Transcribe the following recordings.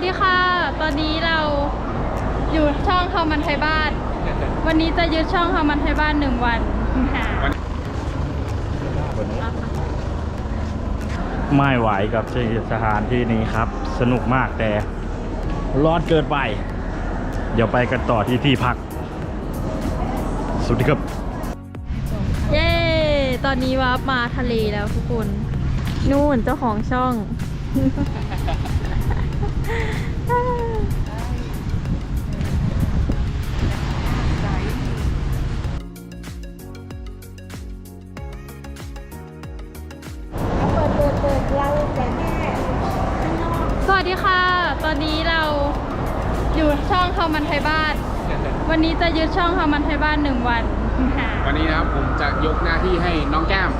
วัสดีค่ะ ตอนนี้เราอยู่ช่องข้าวมันไทยบ้าน วันนี้จะยึดช่องข้าวมันไทยบ้านหนึ่งวันค่ะไม่ไหวกับสถานที่นี้ครับ สนุกมากแต่ร้อนเกินไป เดี๋ยวไปกันต่อที่ที่พัก สวัสดีครับ เย้ ตอนนี้วาร์ปมาทะเลแล้วทุกคน นู่นเจ้าของช่อง จะยึดช่องข้าวมันไทยบ้านหนึ่งวันค่ะวันนี้นะครับผมจะยกหน้าที่ให้น้องแก้ม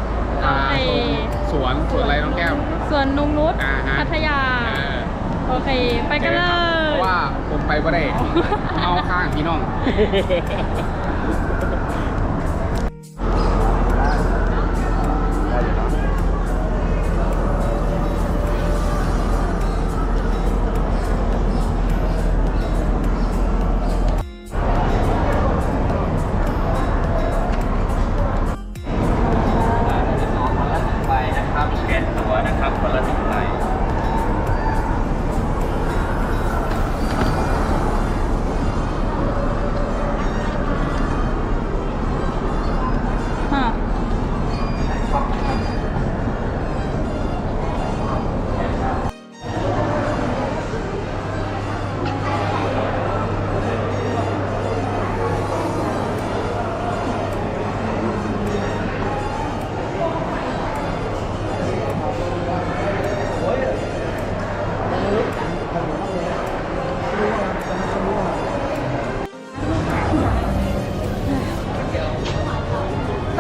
พาโอเค ชมสวนสวนอะไรน้องแก้ม ส่วนนุงนุชอ่าฮะ พัทยา เออโอเค ไปกันเลเพย ราะว่าผมไปบ่ได้เมาข้างพี่น้อง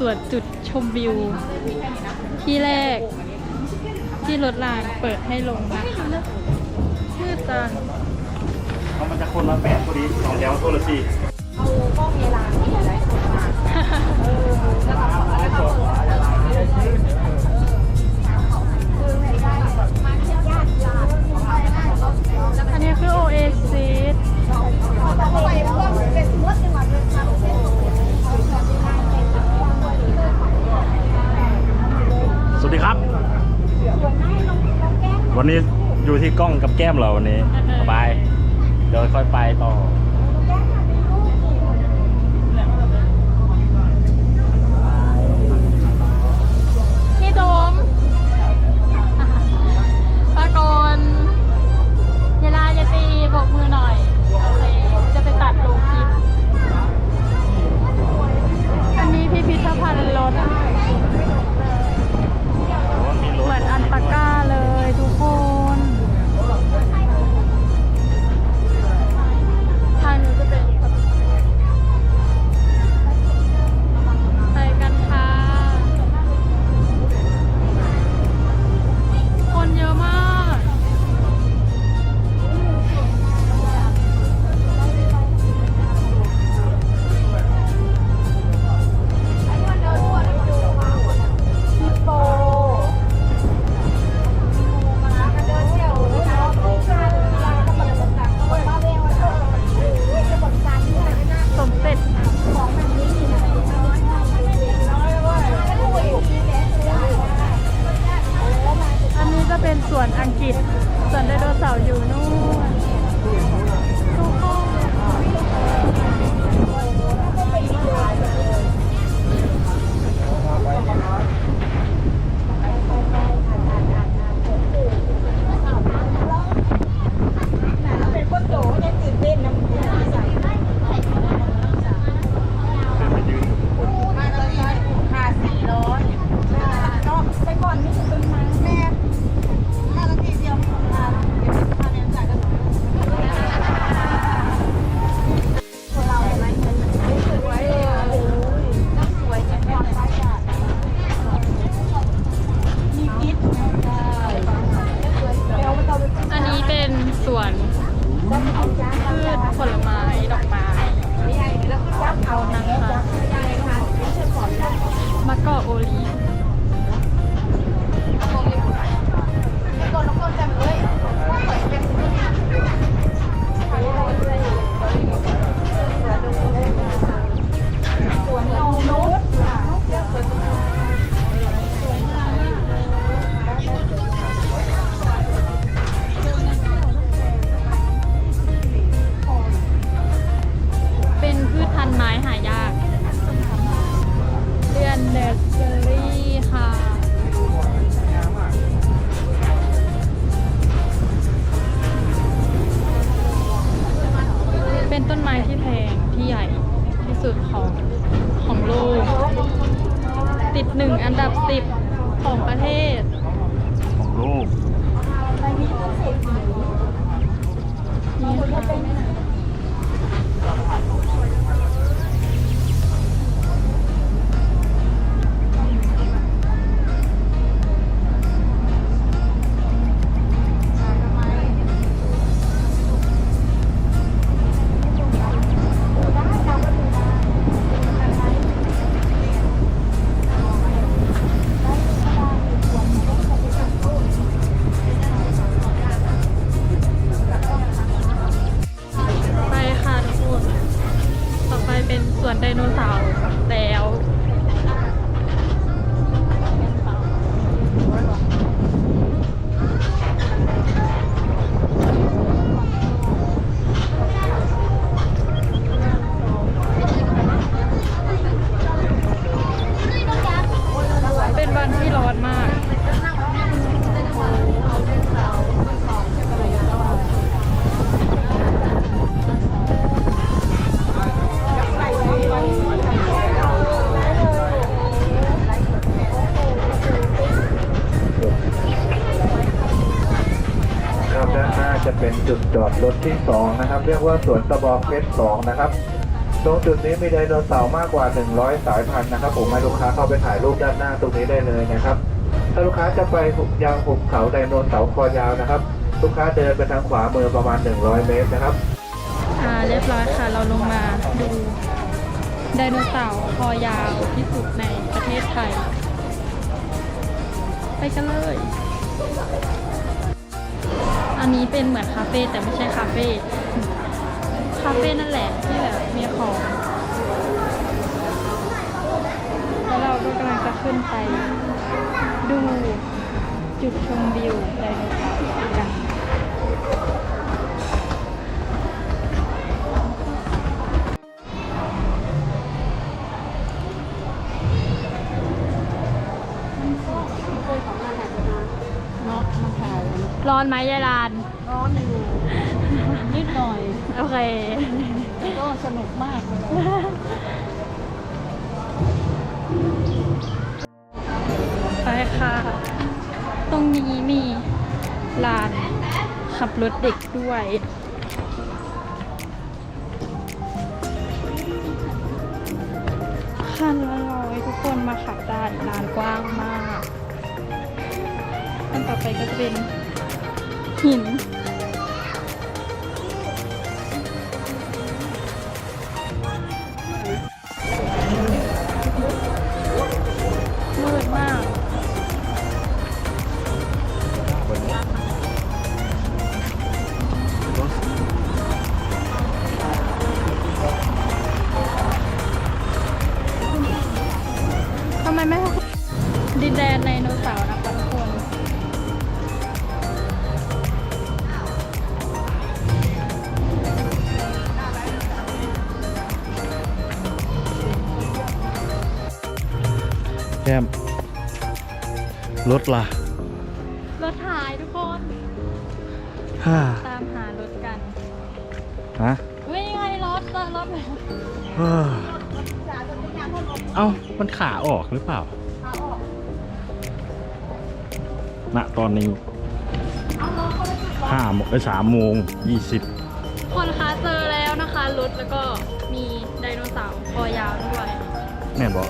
ส่วนจุดชมวิว ที่แรก ที่รถรางเปิดให้ลงนะคะชื่อจันมันจะคนละแปดพอดีสองแถวตัวละสี่ กล้องกับแก้มเราวันนี้ ส่วนอังกฤษ ส่วนไดโนเสาร์อยู่นู่น เป็นต้นไม้ที่แพงที่ใหญ่ที่สุดของของโลก ติดหนึ่งอันดับสิบของประเทศ ของโลกนี่ค่ะ รถที่สองนะครับ เรียกว่าสวนตะบองเพชรสองนะครับตรงจุดนี้มีไดโนเสาร์มากกว่า 100 สายพันธุ์นะครับผมให้ลูกค้าเข้าไปถ่ายรูปด้านหน้าตรงนี้ได้เลยนะครับ ถ้าลูกค้าจะไปยังหุบเขาไดโนเสาร์คอยาวนะครับ ลูกค้าเดินไปทางขวามือประมาณ 100 เมตรนะครับ อ่าเรียบร้อยค่ะ เราลงมาดูไดโนเสาร์คอยาวที่สุดในประเทศไทย ไปกันเลย อันนี้เป็นเหมือนคาเฟ่แต่ไม่ใช่คาเฟ่ คาเฟ่นั่นแหละที่แบบมีของ แล้วเราก็กำลังจะขึ้นไป ดูจุดชมวิวไดโนเสาร์กั ร้อนไหมยายลาน ร้อนอยู่นิดหน่อย โอเค ก็สนุกมากเลยไปค่ะ ตรงนี้มีลานขับรถเด็กด้วยคันละร้อยทุกคนมาขับได้ลานกว้างมากอันต่อไปก็จะเป็น หิน รถล่ะ รถหายทุกคน ฮ่าตามหารถกันฮะเว้ยยังไงรถรถเฮ้อเอ้า มันขาออกหรือเปล่าณตอนนี้ห้าโมงเอ้ยสามโมงยี่สิบคนคะเจอแล้วนะคะรถแล้วก็มีไดโนเสาร์คอยาวด้วย แม่นบอก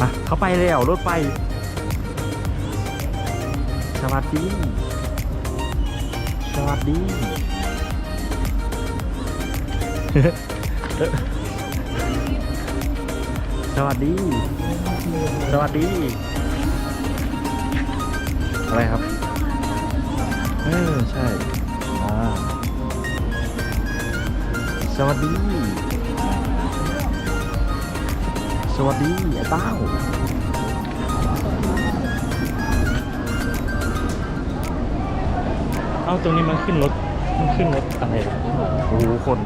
อะเข้าไปแล้วรถไปสวัสดีสสวัสดี สวัสดี สวัสดี อะไรครับ เออ ใช่ อ่า สวัสดี สวัสดีไอ้เต้าเอ้าตรงนี้มันขึ้นรถ มันขึ้นรถอะไรล่ะโอ้โหคน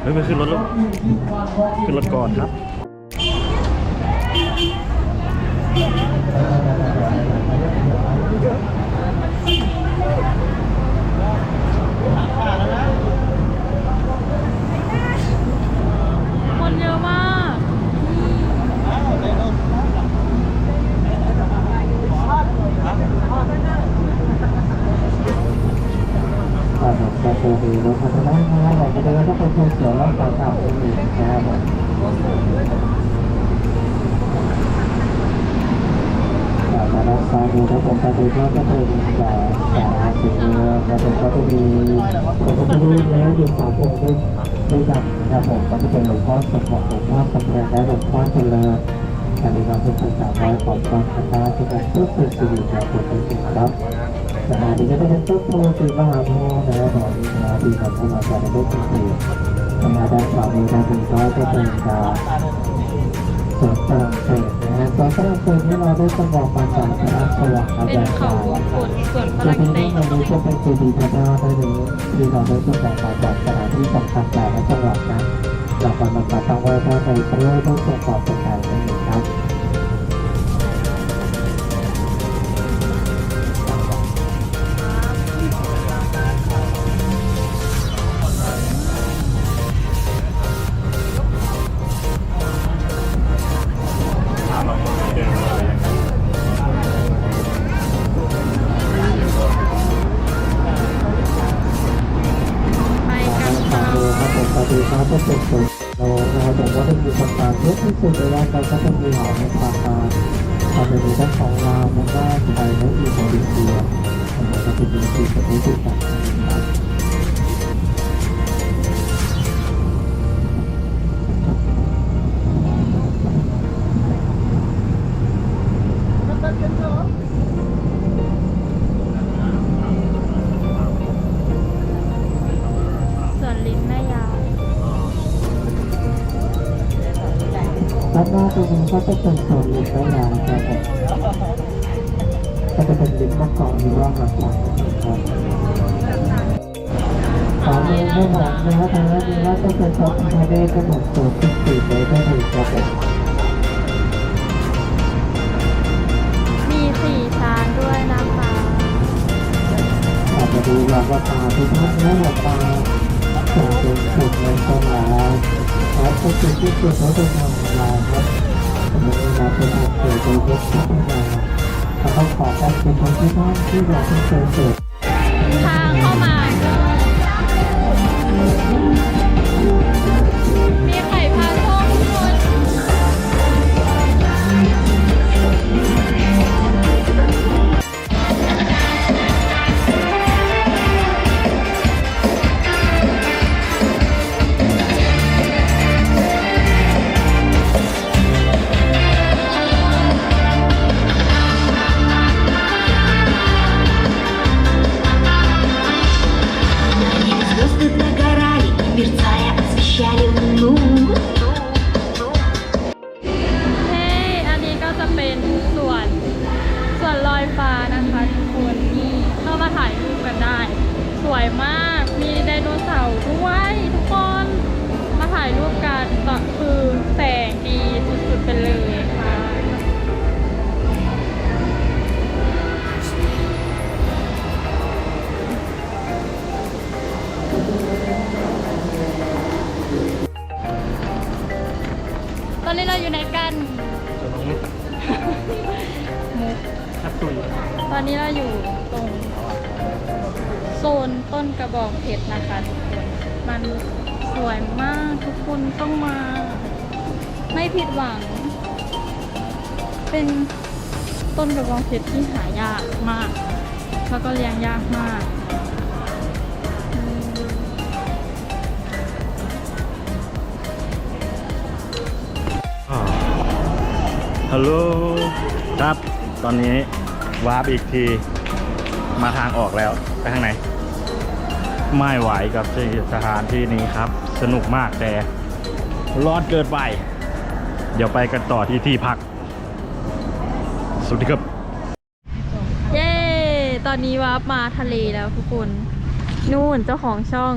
เฮ้ยมันขึ้นรถแล้วขึ้นรถก่อนครับ คนเยอะมาก อ่าจะโชว์ดีรถพัฒนานะครับเราจะเดินต้องไปเที่ยวเสือแล้วต่างๆอื่นนะครับมาด้านซ้ายมือถ้าผมไปดูก็จะเป็นจากสายสีเรือแล้วผมก็จะมีผมก็จะดูแล้วอยู่สามองค์ด้วยด้วยกันนะครับผมก็จะเป็นหลวงพ่อสมบัติหลวงพ่อสำเร็จและหลวงพ่อเจริญอันนี้เราเป็นภาษาไทยของพระคาถาที่เป็นผู้เป็นสิริมงคลจริงๆครับสถานีก็จะเป็นต้นโพสีมหาโพธิ์นะครับตอนนี้นะที่ทำให้เราจะได้เป็นสีธรรมดาสามีการเป็นก็จะเป็นการสวนฝรั่งเศสน สวนฝรั่งเศสที่เราได้สมบองมาจากพระสว่างอาเป็นจารย์เขาวงกตส่วนฝจุรั่งนี้เศเราได้จะเป็นเจดีพระเจ้าได้เลยที่เราได้สมบองมาจากสถานที่สำคัญแต่ละจังหวัดนะเรากำลังมาตั้งไว้ว่าในเรื่อได้ส่งต่อเป็นการได้เลยครับ ก็จะเป็นส่วนลิฟต์ได้แล้วนะครับก็จะเป็นลิฟต์มะกอกหรือว่าหักหลังครับขวามือไม่หมดนะครับทางด้านนี้ก็จะเป็นโต๊ะคาเฟ่ขนมดสูตรที่สี่เลยก็ถึงครับผมมีสี่ชั้นด้วยนะคะอาจจะดูแบบว่าตาที่ท่านไม่หมดตาสูงสูงสุดในสมองครับก็คือที่สุดเขาจะทำเราครับ ผมมีมาเป็นอักเสบโดยยกขึ้นมาแล้วก็ขอแค่เป็นคนที่ท่านที่เราเพิ่งเจอเกิดทาอยู่ในกันจะลงมุกมุกชัดตุยตอนนี้เราอยู่ตรงโซนต้นกระบอกเพชรนะคะทุกคนมันสวยมากทุกคนต้องมา ไม่ผิดหวัง เป็นต้นกระบองเพชรที่หายากมาก แล้วก็เลี้ยงยากมาก ฮัลโหลครับ ตอนนี้วาร์ปอีกที มาทางออกแล้ว ไปทางไหน ไม่ไหวกับสถานที่นี้ครับ สนุกมากแต่ร้อนเกินไป เดี๋ยวไปกันต่อที่ที่พัก สวัสดีครับ เย้ ตอนนี้วาร์ปมาทะเลแล้วทุกคน นู่นเจ้าของช่อง